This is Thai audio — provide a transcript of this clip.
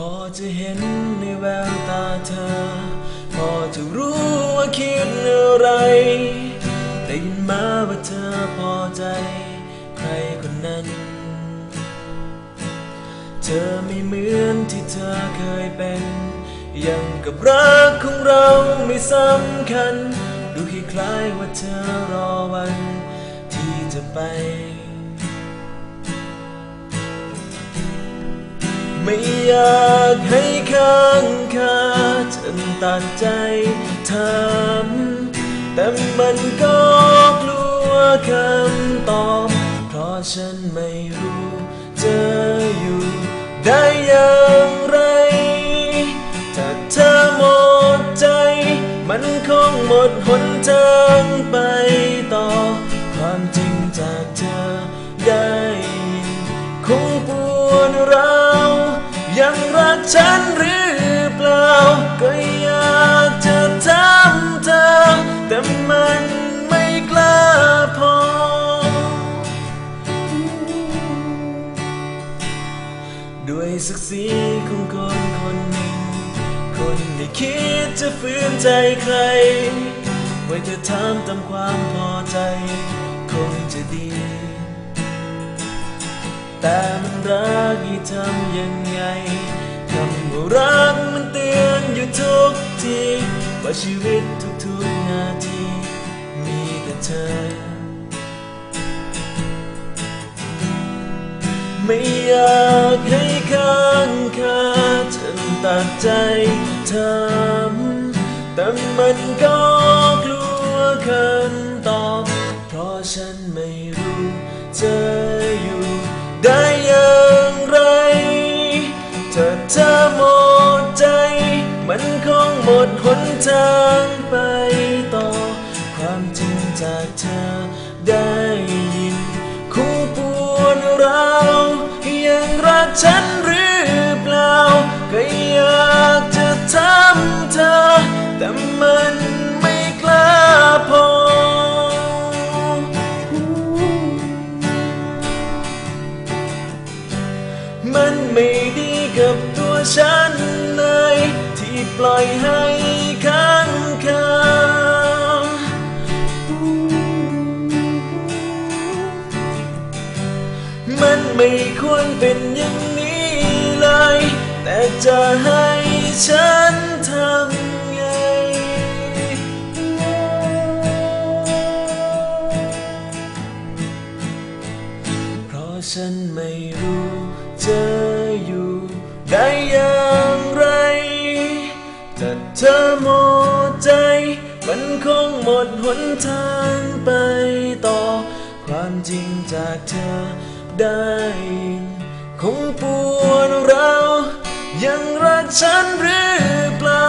พอจะเห็นในแววตาเธอ พอจะรู้ว่าคิดอะไร ได้ยินมาว่าเธอพอใจ ใครคนนั้น เธอไม่เหมือนที่เธอเคยเป็น ยังกับรักของเราไม่สำคัญ ดูคล้ายๆว่าเธอรอวันที่จะไป ไม่อยากให้ค้างคาจนตัดใจทำแต่มันก็กลัวคำตอบเพราะฉันไม่รู้จะอยู่ได้อย่างไรถ้าเธอหมดใจ มันคงหมดหนทางไปต่อ ฉันหรือเปล่า ก็อยากจะถามเธอ แต่มันไม่กล้าพอ ด้วยศักดิ์ศรีของคนคนหนึ่ง คนที่คิดจะฝืนใจใคร ไว้จะถามตามความพอใจ คงจะดีแต่มันรักให้ทำยังไง รักมันเตือนอยู่ทุกทีว่าชีวิตทุกๆนาทีมีแต่เธอ ไม่อยากให้ค้างคาจนตัดใจทำแต่มันก็กลัวคำตอบเพราะฉันไม่ อหมดใจ มันคงหมดหนทางไปต่อ ความจริงจากเธอได้ยินคงปวดร้ายังรักฉันหรือเปล่า ก็อยากจะถามเธอ แต่มันไม่กล้าพอมันไม่ดีกับ ฉันไหนที่ปล่อยให้ค้างคามันไม่ควรเป็นอย่างนี้เลย แต่จะห้ฉั ดหนทางไปต่อ ความจริงจากเธอได้ยินคงปวดร้าวยังรักฉันหรือเปล่า